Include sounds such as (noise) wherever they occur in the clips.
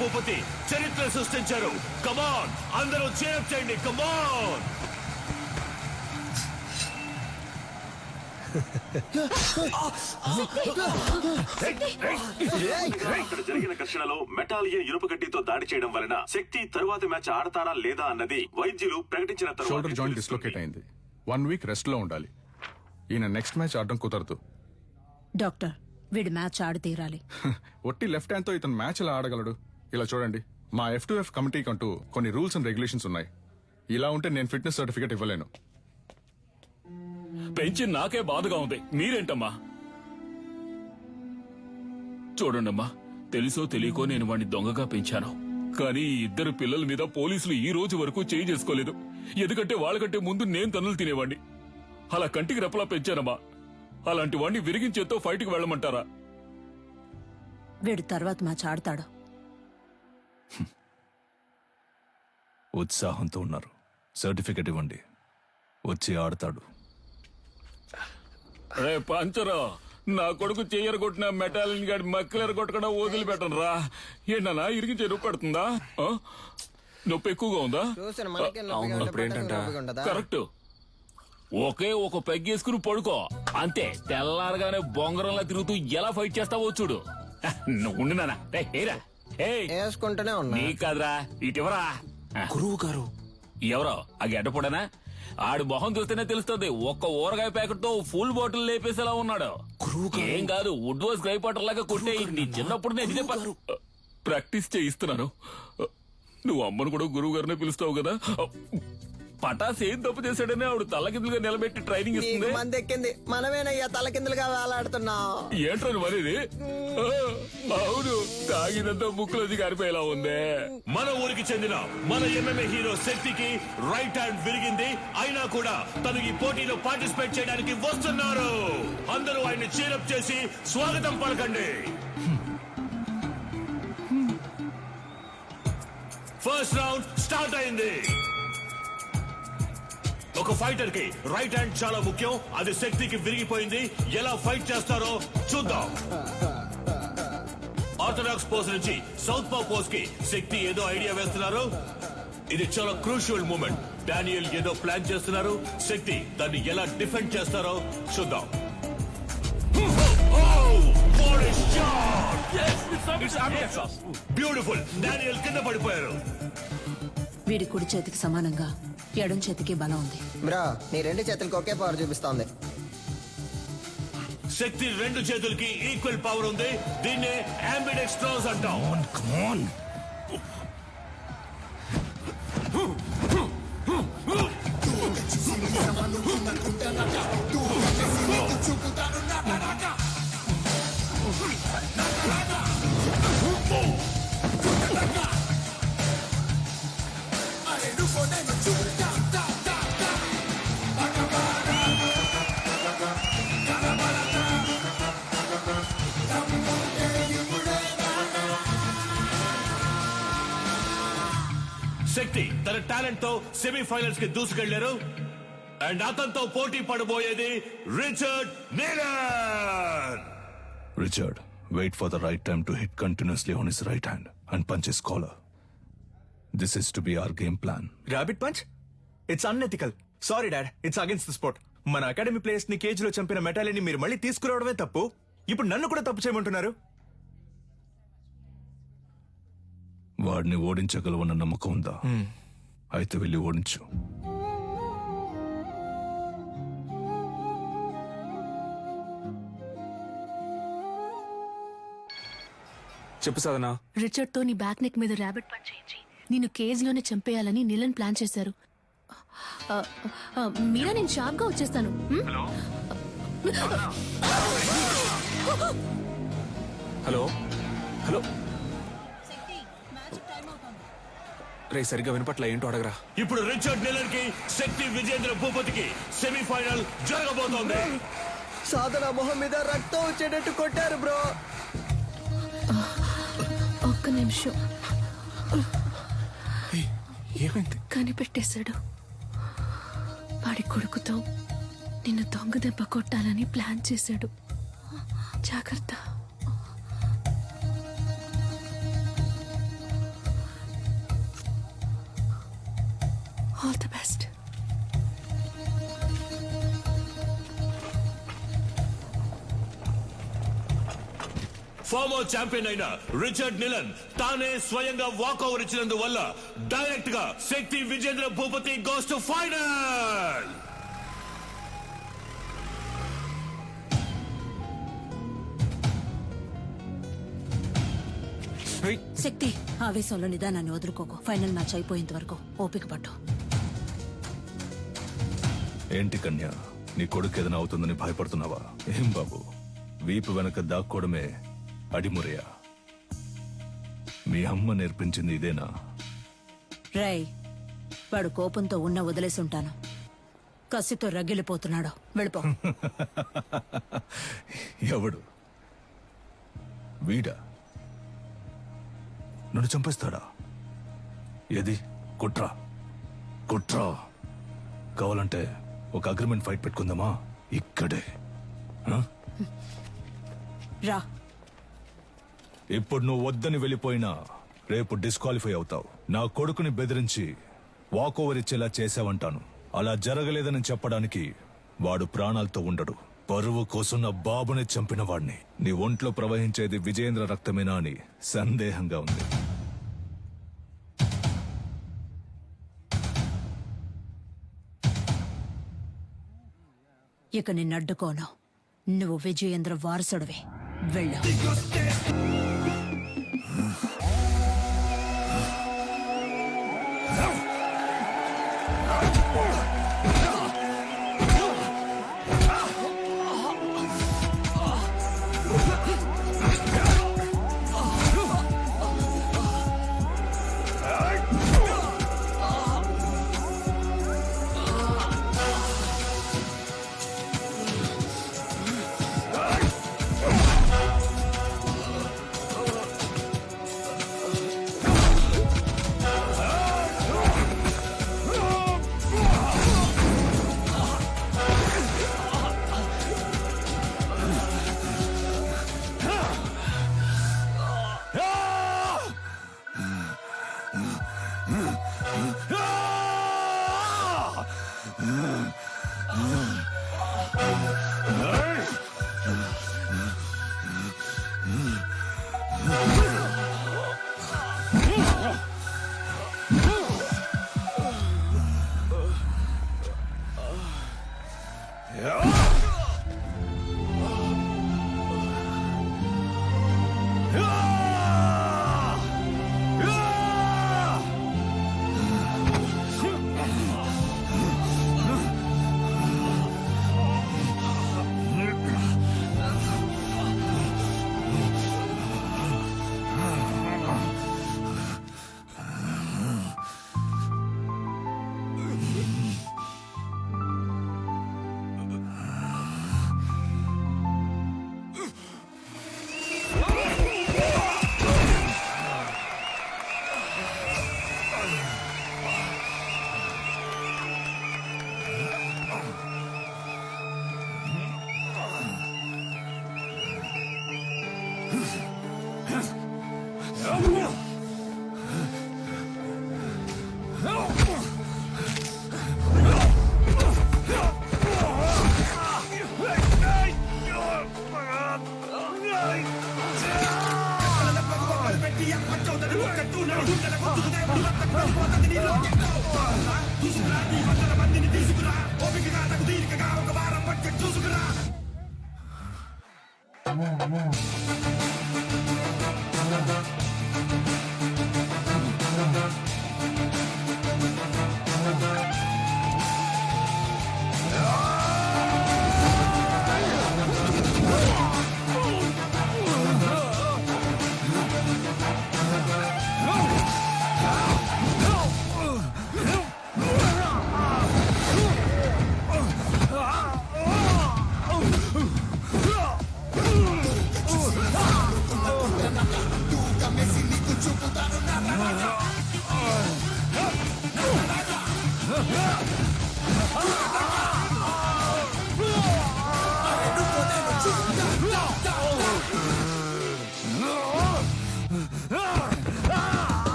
భూపతి చరిత్ర సృష్టించారు. కమాన్ అందరూ చేరప్ చేయండి. కమాన్ ఇక్కడ జరిగిన ఘర్షణలో మెటాలియన్ ఇనుప గడ్డితో దాడి చేయడం వలన శక్తి తరువాత మ్యాచ్ ఆడతారా లేదా అన్నది వైద్యులు ప్రకటించిన షోల్డర్ జాయింట్ తరువాత డిస్లోకేట్ అయింది. వన్ వీక్ రెస్ట్లో ఉండాలి. ఈయన నెక్స్ట్ మ్యాచ్ ఆడడం కుదరదు. డాక్టర్ వీడి మ్యాచ్ ఆడి తీరాలి (laughs) ఒట్టి లెఫ్ట్ హ్యాండ్తో ఇతను మ్యాచ్ ఎలా ఆడగలడు? ఇలా చూడండి. మా ఎఫ్ టు ఎఫ్ కమిటీకి అంటూ కొన్ని రూల్స్ అండ్ రెగ్యులేషన్స్ ఉన్నాయి. ఇలా ఉంటే నేను ఫిట్నెస్ సర్టిఫికేట్ ఇవ్వలేను. పెంచి నాకే బాధగా ఉంది. మీరేంటమ్మా? చూడండమ్మా తెలుసో తెలియకో నేను వాడిని దొంగగా పెంచాను. కానీ ఇద్దరు పిల్లల మీద పోలీసులు ఈ రోజు వరకు చేయి చేసుకోలేదు. ఎందుకంటే వాళ్ళకంటే ముందు నేను తన్నులు తినేవాడిని అలా కంటికి రెప్పలా పెంచానమ్మా. అలాంటి వాడిని విరిగించేతో ఫైట్కి వెళ్ళమంటారా? వీడు తర్వాత మ్యాచ్ ఆడతాడు ఉత్సాహంతో ఉన్నారు. సర్టిఫికెట్ ఇవ్వండి. వచ్చి ఆడతాడు. రే పంచరా నా కొడుకు చెయ్యరు కొట్టిన మెటాలిన్ గాడి మక్కలెర కొట్టకుండా వదిలిపెట్టను రా ఏంటన్నా ఇరిగించే నొప్పి పెడుతుందా? ఆ? నొప్పి ఎక్కువగా ఉందా? చూసిన మనకే నొప్పిగా ఉంటే పట్టకు నొప్పిగా ఉంటుందా? కరెక్ట్. ఒకే ఒక పెగ్గేసుకుని పడుకో. అంతే తెల్లారగానే బొంగరంలా తిరుగుతూ ఎలా ఫైట్ చేస్తావో చూడు. నువ్వు ఉండు నాన్న. రేయ్, ఏరా ఏయ్ వేసుకుంటూనే ఉన్నా. నీ కాదురా ఇటివరా. గురువు గారు. ఎవరో ఆ గడ్డపడనా ఆడి మొహం చూస్తేనే తెలుస్తుంది ఒక్క ఊరగాయ ప్యాకెట్తో ఫుల్ బాటిల్ లేపేసేలా ఉన్నాడు. ఏం కాదు వుడ్ వాస్ గ్రై పాటర్ లాగా కొట్టే నీ చిన్నప్పుడు నేను ఇదే ప- ప్రాక్టీస్ చేయిస్తున్నాను. నువ్వు అమ్మను కూడా గురువు గారినే పిలుస్తావు కదా? పటాస్ ఏం తప్పు చేశాడని ఆవిడ తలకిందులుగా నిలబెట్టి ట్రైనింగ్ ఇస్తుంది? మంది ఎక్కింది మనమేనయ్యా తలకిందులుగా వేలాడుతున్నావు ఏంట్రని మరిది అవును తాగినంత ముక్కులోది గారిపోయేలా ఉందే. మన ఊరికి చెందిన మన ఎంఎంఏ హీరో శక్తికి రైట్ హ్యాండ్ విరిగింది. అయినా కూడా తను ఈ పోటీలో పార్టిసిపేట్ చేయడానికి వస్తున్నారు. అందరూ ఆయన చీరప్ చేసి స్వాగతం పలకండి. ఫస్ట్ రౌండ్ స్టార్ట్ అయింది. ఒక ఫైటర్కి రైట్ హ్యాండ్ చాలా ముఖ్యం. అది శక్తికి విరిగిపోయింది. ఎలా ఫైట్ చేస్తారో చూద్దాం. ఆర్థడాక్స్ పోస్ నుంచి సౌత్ పా పోస్కి శక్తి ఏదో ఐడియా వేస్తున్నారు. ఇది చాలా క్రూషియల్ మూమెంట్ డానియల్ ఏదో ప్లాన్ చేస్తున్నారు. శక్తి దాన్ని ఎలా డిఫెండ్ చేస్తారో చూద్దాం. బ్యూటిఫుల్ డానియల్ కింద పడిపోయారు. వీడి కుడి చేతికి సమానంగా ఎడం చేతికి బలం ఉంది. బ్రో నీ రెండు చేతులకు ఒకే పవర్ చూపిస్తోంది. శక్తి రెండు చేతులకి ఈక్వల్ పవర్ ఉంది. దీన్నే అంబిడెక్స్ట్రోస్ అంటాం. టాలెంట్తో సెమీఫైనల్స్కి దూసుకెళ్ళారు. అండ్ అతనితో పోటీ పడబోయేది Richard Neelan. Richard, wait for the right time to hit continuously on his right hand and punch his collar. This is to be our game plan. Rabbit punch it's unethical sorry dad it's against the sport మన academy ప్లేయర్స్ని కేజ్లో చంపిన మెటాలిని మీరు మళ్ళీ తీసుకురావడమే తప్పు. ఇప్పుడు నన్ను కూడా తప్పు చేయమంటున్నారు. వాడిని ఓడించగలవన్న నమ్మకం ఉందా? అయితే వెళ్ళి ఓడించు. చెప్పు సాధనా. రిచర్డ్తో నీ బ్యాక్ నెక్ మీద ర్యాబిట్ పంచ్ చేయించి నిన్ను కేజ్లోనే చంపేయాలని నిలన్ ప్లాన్ చేశారు. ఆ, ఆ, మీరా నేను షార్ప్గా వచ్చేస్తాను. హ్మ్? హలో? హలో? రే సరిగ్గా వినపట్ల ఏంటో అడగరా. ఇప్పుడు రిచర్డ్ నీలన్కి శక్తి విజేంద్ర భూపతికి సెమీఫైనల్ జరగబోతోంది. సాధన మొహం మీద రక్తం వచ్చేటట్టు కొట్టారు బ్రో. ఒక్క నిమిషం. ఏమైంది? కనిపెట్టేశాడు. వాడి కొడుకుతో నిన్ను దొంగ దెబ్బ కొట్టాలని ప్లాన్ చేశాడు. జాగ్రత్త. All the best former champion అయిన రిచర్డ్ నిలన్ తానే స్వయంగా వాక్ ఓవర్ ఇచ్చినందువల్ల డైరెక్ట్గా Shakti Vijendra Bhupathi goes to final Shakti ఆవేశంలో నిదానాన్ని వదులుకోకు. ఫైనల్ మ్యాచ్ అయిపోయేంత వరకు ఓపిక పట్టు. ఏంటి కన్య? నీ కొడుకు ఏదైనా అవుతుందని భయపడుతున్నావా? ఏం బాబు? వీపు వెనక దాక్కోవడమే అడిమురయా మీ అమ్మ నేర్పించింది ఇదేనా? రేయ్ వాడు కోపంతో ఉన్న వదిలేసి ఉంటాను. కసితో రగిలిపోతున్నాడు. వెళ్ళిపో. (laughs) ఎవడు? వీడా? నన్ను చంపేస్తాడా? ఏది? కుట్రా? కుట్రా? కావాలంటే ఒక అగ్రిమెంట్ ఫైట్ పెట్టుకుందామా? ఇక్కడే? రా. ఇప్పుడు నువ్వు వద్దని వెళ్ళిపోయినా రేపు డిస్క్వాలిఫై అవుతావు. నా కొడుకుని బెదిరించి వాక్ ఓవర్ ఇచ్చేలా చేసావంటాను అలా జరగలేదని చెప్పడానికి వాడు ప్రాణాలతో ఉండడు. పరువు కోసం నా బాబుని చంపిన వాడిని నీ ఒంట్లో ప్రవహించేది విజయేంద్ర రక్తమేనా అని సందేహంగా ఉంది. ఇక నిన్నడ్డుకోను. నువ్వు విజయేంద్ర వారసుడివి. వెళ్ళు. తీసుకురా ఓపికగా తగు తీరికగా ఒక వారం పట్టి చూసుకురా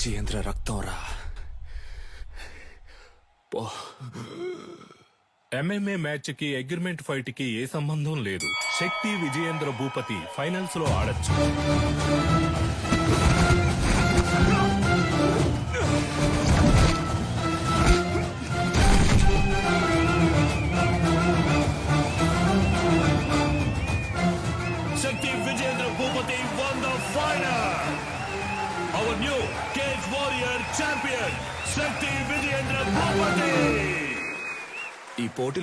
విజయేంద్ర రక్తం రా. ఎంఎంఏ మ్యాచ్కి అగ్రిమెంట్ ఫైట్కి ఏ సంబంధం లేదు. శక్తి విజయేంద్ర భూపతి ఫైనల్స్లో ఆడొచ్చు.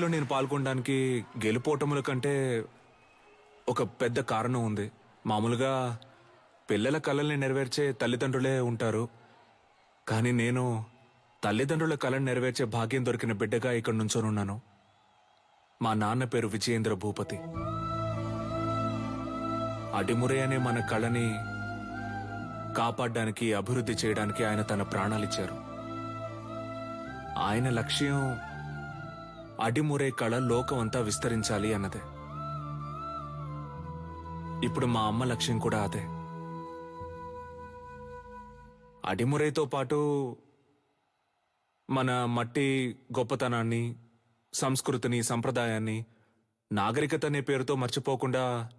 పోటీలో నేను పాల్గొనడానికి గెలుపోటముల కంటే ఒక పెద్ద కారణం ఉంది. మామూలుగా పిల్లల కళల్ని నెరవేర్చే తల్లిదండ్రులే ఉంటారు. కానీ నేను తల్లిదండ్రుల కళను నెరవేర్చే భాగ్యం దొరికిన బిడ్డగా ఇక్కడ నుంచోనున్నాను. మా నాన్న పేరు విజయేంద్ర భూపతి. అడిమురే అనే మన కళని కాపాడడానికి అభివృద్ధి చేయడానికి ఆయన తన ప్రాణాలిచ్చారు. ఆయన లక్ష్యం అడిమురే కళ లోకమంతా విస్తరించాలి అన్నదే. ఇప్పుడు మా అమ్మ లక్ష్యం కూడా అదే. అడిమురేతో పాటు మన మట్టి గొప్పతనాన్ని సంస్కృతిని సంప్రదాయాన్ని నాగరికత అనే పేరుతో మర్చిపోకుండా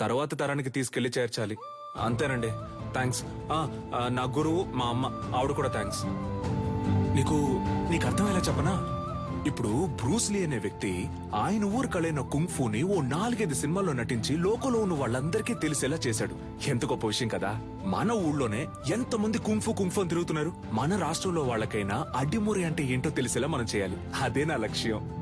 తర్వాత తరానికి తీసుకెళ్ళి చేర్చాలి. అంతేనండి. థ్యాంక్స్. నా గురువు మా అమ్మ. ఆవిడ కూడా థ్యాంక్స్. నీకు నీకు అర్థమయ్యేలా చెప్పనా? ఇప్పుడు బ్రూస్లీ అనే వ్యక్తి ఆయన ఊరు కళైన కుంఫుని ఓ నాలుగైదు సినిమాల్లో నటించి లోకలో ఉన్న వాళ్ళందరికీ తెలిసేలా చేశాడు. ఎంత గొప్ప విషయం కదా? మన ఊళ్ళోనే ఎంతమంది కుంఫు కుంఫు అని తిరుగుతున్నారు? మన రాష్ట్రంలో వాళ్ళకైనా అడ్డిమూరి అంటే ఏంటో తెలిసేలా మనం చేయాలి. అదే నా లక్ష్యం.